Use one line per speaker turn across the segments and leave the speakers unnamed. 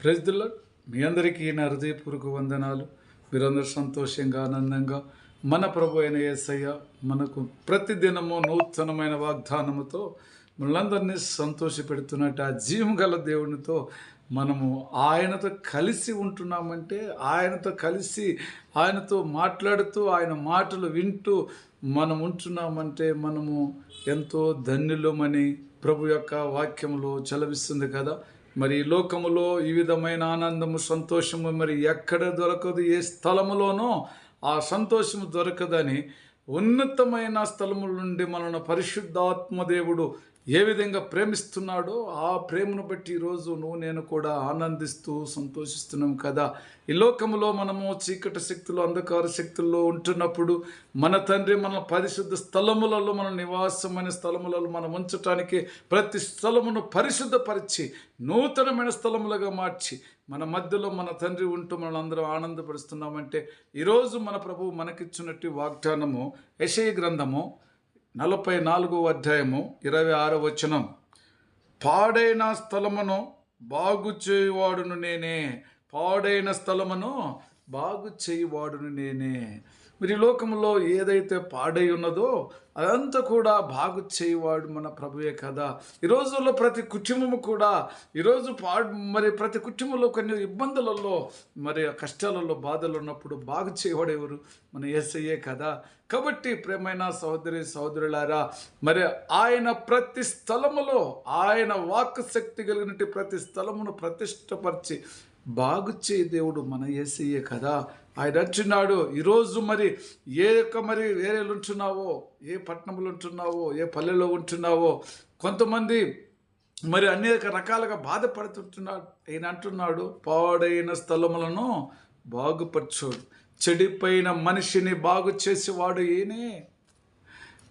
ప్రజల మీ అందరికీ నా హృదయపూర్వక వందనాలు. మీరందరూ సంతోషంగా ఆనందంగా మన ప్రభు అయిన యేసయ్య మనకు ప్రతిదినము నూతనమైన వాగ్దానముతో మనందరినీ సంతోషపెడుతున్నట్టు ఆ జీవం గల దేవునితో మనము ఆయనతో కలిసి ఉంటున్నామంటే ఆయనతో కలిసి ఆయనతో మాట్లాడుతూ ఆయన మాటలు వింటూ మనం ఉంటున్నామంటే మనము ఎంతో ధన్యులమని ప్రభు యొక్క వాక్యంలో చలవిస్తుంది కదా. మరి ఈ లోకములో ఈ విధమైన ఆనందము సంతోషము మరి ఎక్కడ దొరకదు? ఏ స్థలములోనో ఆ సంతోషము దొరకదని ఉన్నతమైన స్థలముల నుండి మనను పరిశుద్ధాత్మ దేవుడు ఏ విధంగా ప్రేమిస్తున్నాడో ఆ ప్రేమను బట్టి ఈరోజు నువ్వు నేను కూడా ఆనందిస్తూ సంతోషిస్తున్నాం కదా. ఈ లోకములో మనము చీకటి శక్తులు అంధకార శక్తుల్లో ఉంటున్నప్పుడు మన తండ్రి మన పరిశుద్ధ స్థలములలో మన నివాసమైన స్థలములలో మనం ఉంచటానికి ప్రతి స్థలమును పరిశుద్ధపరిచి నూతనమైన స్థలములుగా మార్చి మన మధ్యలో మన తండ్రి ఉంటూ మనం అందరం ఆనందపరుస్తున్నామంటే ఈరోజు మన ప్రభువు మనకిచ్చినట్టు వాగ్దానము యశయ గ్రంథము నలభై నాలుగో అధ్యాయము ఇరవై ఆరో వచనం. పాడైన స్థలమును బాగు చేయువాడును నేనే. పాడైన స్థలమును బాగు చేయువాడును నేనే. మరి లోకంలో ఏదైతే పాడై ఉన్నదో అదంతా కూడా బాగు చేయవాడు మన ప్రభువే కదా. ఈ రోజుల్లో ప్రతి కుటుంబము కూడా ఈరోజు పాడు మరి ప్రతి కుటుంబంలో కొన్ని ఇబ్బందులలో మరి కష్టాలలో బాధలు ఉన్నప్పుడు బాగు చేయవాడు ఎవరు? మన ఏసయ్యే కదా. కాబట్టి ప్రేమైన సహోదరి సహోదరులారా మరి ఆయన ప్రతి స్థలములో ఆయన వాక్ శక్తి కలిగినట్టు ప్రతి స్థలమును ప్రతిష్టపరిచి బాగుచ్చే దేవుడు మన ఏసయ్యే కదా. ఆయన అంటున్నాడు ఈరోజు మరి ఏ యొక్క మరి వేరే ఉంటున్నావో ఏ పట్టణంలో ఉంటున్నావో ఏ పల్లెలో ఉంటున్నావో కొంతమంది మరి అనేక రకాలుగా బాధపడుతుంటున్నాడు. ఆయన అంటున్నాడు పాడైన స్థలములను బాగుపరచోడు చెడిపోయిన మనిషిని బాగు చేసేవాడు ఈయనే.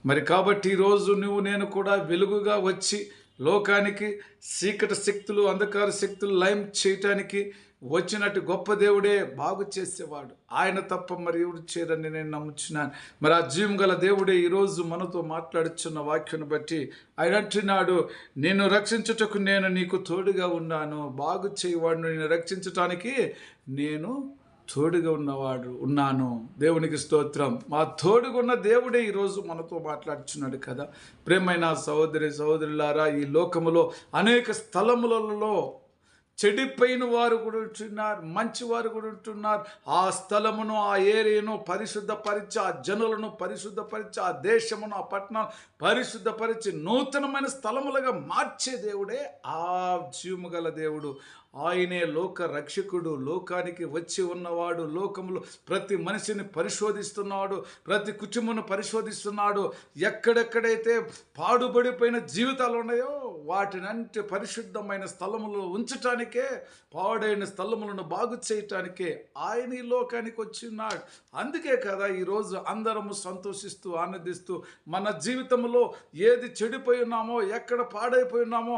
మరి కాబట్టి ఈరోజు నువ్వు నేను కూడా వెలుగుగా వచ్చి లోకానికి చీకటి శక్తులు అంధకార శక్తులు లయం చేయటానికి వచ్చినట్టు గొప్ప దేవుడే బాగు చేసేవాడు. ఆయన తప్ప మరి ఎవరు చేయరని నేను నమ్ముచున్నాను. మరి ఆ జీవం గల దేవుడే ఈరోజు మనతో మాట్లాడుచున్న వాక్యను బట్టి ఆయన అంటున్నాడు నేను రక్షించుటకు నేను నీకు తోడుగా ఉన్నాను. బాగు చేయవాడు నేను రక్షించటానికి నేను తోడుగా ఉన్నవాడు ఉన్నాను. దేవునికి స్తోత్రం. మా తోడుగున్న దేవుడే ఈరోజు మనతో మాట్లాడుచున్నాడు కదా. ప్రేమైన సహోదరి సహోదరులారా ఈ లోకములో అనేక స్థలములలో చెడిపోయిన వారు కూడా ఉంటున్నారు మంచి వారు కూడా ఉంటున్నారు. ఆ స్థలమును ఆ ఏరియాను పరిశుద్ధపరిచి ఆ జనులను పరిశుద్ధపరిచి ఆ దేశమును ఆ పట్టణం పరిశుద్ధపరిచి నూతనమైన స్థలములుగా మార్చే దేవుడే ఆ జీవము గల దేవుడు. ఆయనే లోక రక్షకుడు లోకానికి వచ్చి ఉన్నవాడు లోకములు ప్రతి మనిషిని పరిశోధిస్తున్నాడు ప్రతి కుటుంబను పరిశోధిస్తున్నాడు. ఎక్కడెక్కడైతే పాడుబడిపోయిన జీవితాలు ఉన్నాయో వాటినంటి పరిశుద్ధమైన స్థలములో ఉంచటానికే పాడైన స్థలములను బాగు చేయటానికే ఆయన ఈ లోకానికి వచ్చినాడు. అందుకే కదా ఈరోజు అందరము సంతోషిస్తూ ఆనందిస్తూ మన జీవితంలో ఏది చెడిపోయి ఉన్నామో ఎక్కడ పాడైపోయి ఉన్నామో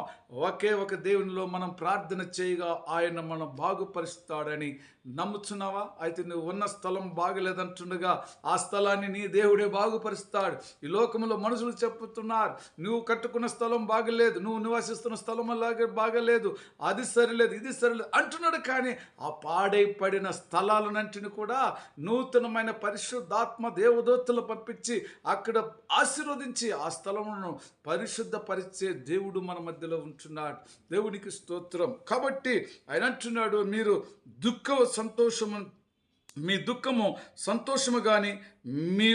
ఒకే ఒక దేవునిలో మనం ప్రార్థన చేయగా ఆయన మనం బాగుపరుస్తాడని నమ్ముచున్నావా? అయితే నువ్వు ఉన్న స్థలం బాగలేదంటుండగా ఆ స్థలాన్ని నీ దేవుడే బాగుపరుస్తాడు. ఈ లోకంలో మనుషులు చెప్పుతున్నారు నువ్వు కట్టుకున్న స్థలం బాగలేదు నువ్వు నివాసిస్తున్న స్థలం అలాగే బాగలేదు అది సరిలేదు ఇది సరిలేదు అంటున్నాడు. కానీ ఆ పాడైపడిన స్థలాలనంటిని కూడా నూతనమైన పరిశుద్ధాత్మ దేవదూతలు పంపించి అక్కడ ఆశీర్వదించి ఆ స్థలమును పరిశుద్ధపరిచే దేవుడు మన మధ్యలో ఉంటున్నాడు. దేవునికి స్తోత్రం. కాబట్టి ఆయన అంటున్నాడు మీరు దుఃఖ సంతోషము మీ దుఃఖము సంతోషము కానీ మీ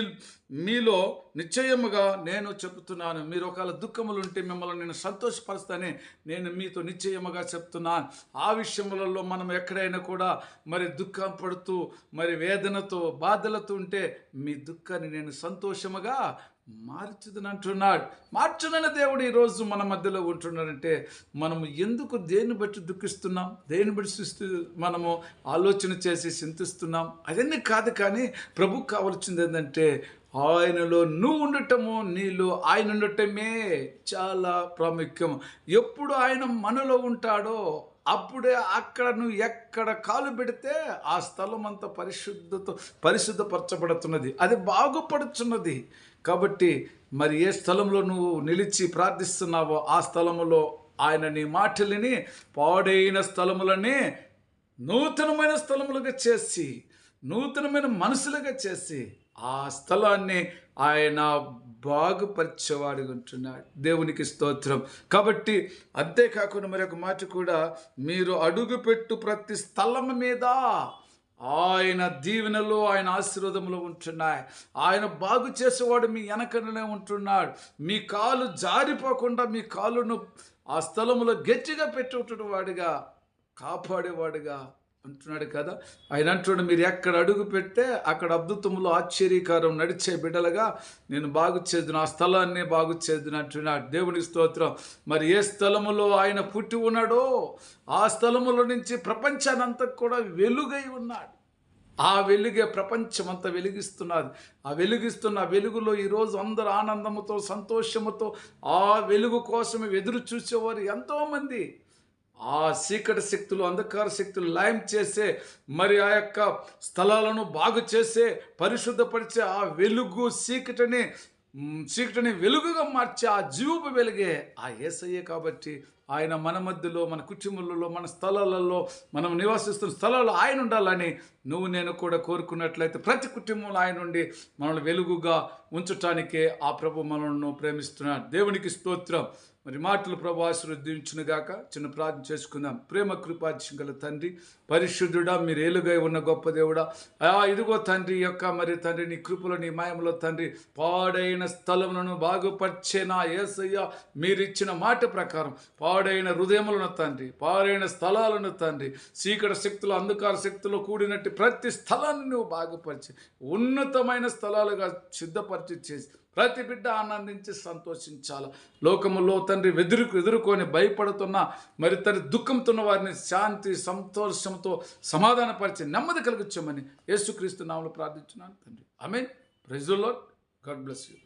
మీలో నిశ్చయముగా నేను చెప్తున్నాను మీరు ఒకవేళ దుఃఖములు ఉంటే మిమ్మల్ని నేను సంతోషపరుస్తానే నేను మీతో నిశ్చయముగా చెప్తున్నాను. ఆ విషయములలో మనం ఎక్కడైనా కూడా మరి దుఃఖం పడుతూ మరి వేదనతో బాధలతో ఉంటే మీ దుఃఖాన్ని నేను సంతోషముగా మార్చుదని అంటున్నాడు. మార్చునని దేవుడు ఈరోజు మన మధ్యలో ఉంటున్నాడంటే మనము ఎందుకు దేన్ని బట్టి దుఃఖిస్తున్నాం? దేన్ని బట్టి సృష్టి మనము ఆలోచన చేసి చింతిస్తున్నాం? అవన్నీ కాదు కానీ ప్రభు కావాల్సింది ఏంటంటే ఆయనలో నువ్వు ఉండటము నీలో ఆయన ఉండటమే చాలా ప్రాముఖ్యం. ఎప్పుడు ఆయన మనలో ఉంటాడో అప్పుడే అక్కడ నువ్వు ఎక్కడ కాలు పెడితే ఆ స్థలం అంతా పరిశుద్ధతో పరిశుద్ధపరచబడుతున్నది. అది బాగుపడుచున్నది. కాబట్టి మరి ఏ స్థలంలో నువ్వు నిలిచి ప్రార్థిస్తున్నావో ఆ స్థలములో ఆయన నీ మాటలని పాడైన స్థలములని నూతనమైన స్థలములుగా చేసి నూతనమైన మనసులుగా చేసి ఆ స్థలాన్ని ఆయన బాగుపరిచేవాడు ఉంటున్నాడు. దేవునికి స్తోత్రం. కాబట్టి అంతేకాకుండా మరొక మాట కూడా మీరు అడుగుపెట్టు ప్రతి స్థలం మీద ఆయన దీవెనలు ఆయన ఆశీర్వాదములు ఉంటున్నాయి. ఆయన బాగు చేసేవాడు మీ వెనకనే ఉంటున్నాడు. మీ కాలు జారిపోకుండా మీ కాలును ఆ స్థలములో గట్టిగా పెట్టుకుంటున్న వాడిగా కాపాడేవాడిగా అంటున్నాడు కదా. ఆయన అంటున్నాడు మీరు ఎక్కడ అడుగు పెడితే అక్కడ అద్భుతములు ఆశ్చర్యకారం నడిచే బిడ్డలుగా నేను బాగు చేద్దును ఆ స్థలాన్ని బాగు చేద్దును అంటున్నాడు. దేవుని స్తోత్రం. మరి ఏ స్థలములో ఆయన పుట్టి ఉన్నాడో ఆ స్థలములో నుంచి ప్రపంచానంతా కూడా వెలుగై ఉన్నాడు. ఆ వెలుగే ప్రపంచమంతా వెలిగిస్తున్నది. ఆ వెలిగిస్తున్న వెలుగులో ఈరోజు అందరు ఆనందముతో సంతోషముతో ఆ వెలుగు కోసమే ఎదురు చూసేవారు ఎంతోమంది. ఆ చీకటి శక్తులు అంధకార శక్తులు లయం చేసే మరి ఆ యొక్క స్థలాలను బాగు చేసే పరిశుద్ధపరిచే ఆ వెలుగు చీకటిని చీకటిని వెలుగుగా మార్చే ఆ జీవపు వెలుగే ఆ ఏసయ్యే కాబట్టి ఆయన మన మధ్యలో మన కుటుంబంలో మన స్థలాలలో మనం నివసిస్తున్న స్థలాల్లో ఆయన ఉండాలని నువ్వు నేను కూడా కోరుకున్నట్లయితే ప్రతి కుటుంబంలో ఆయన ఉండి మనల్ని వెలుగుగా ఉంచటానికే ఆ ప్రభు మనల్ని ప్రేమిస్తున్నాడు. దేవునికి స్తోత్రం. మరి మాటలు ప్రభు ఆశీర్వదించును గాక. చిన్న ప్రార్థన చేసుకుందాం. ప్రేమ కృపాధ్యం గల తండ్రి పరిశుద్ధుడా మీరు ఏలుగై ఉన్న గొప్ప దేవుడా. ఆ ఇదిగో తండ్రి యొక్క మరి తండ్రి నీ కృపలో నీ మాయంలో తండ్రి పాడైన స్థలములను బాగుపరిచే నా ఏసయ్య మీరిచ్చిన మాట ప్రకారం పాడైన హృదయములను తండ్రి పాడైన స్థలాలను తండ్రి చీకటి శక్తులు అంధకార శక్తులు కూడినట్టు ప్రతి స్థలాన్ని నువ్వు బాగుపరిచి ఉన్నతమైన స్థలాలుగా సిద్ధపరిచి చేసి ప్రతి బిడ్డ ఆనందించి సంతోషించాలి? లోకములో తండ్రి వెదురు ఎదుర్కొని భయపడుతున్న మరి తండ్రి దుఃఖంతో ఉన్న వారిని శాంతి సంతోషంతో సమాధానపరిచి నెమ్మది కలిగించమని యేసుక్రీస్తు నామలు ప్రార్థించున్నాను తండ్రి. I mean praise God bless you.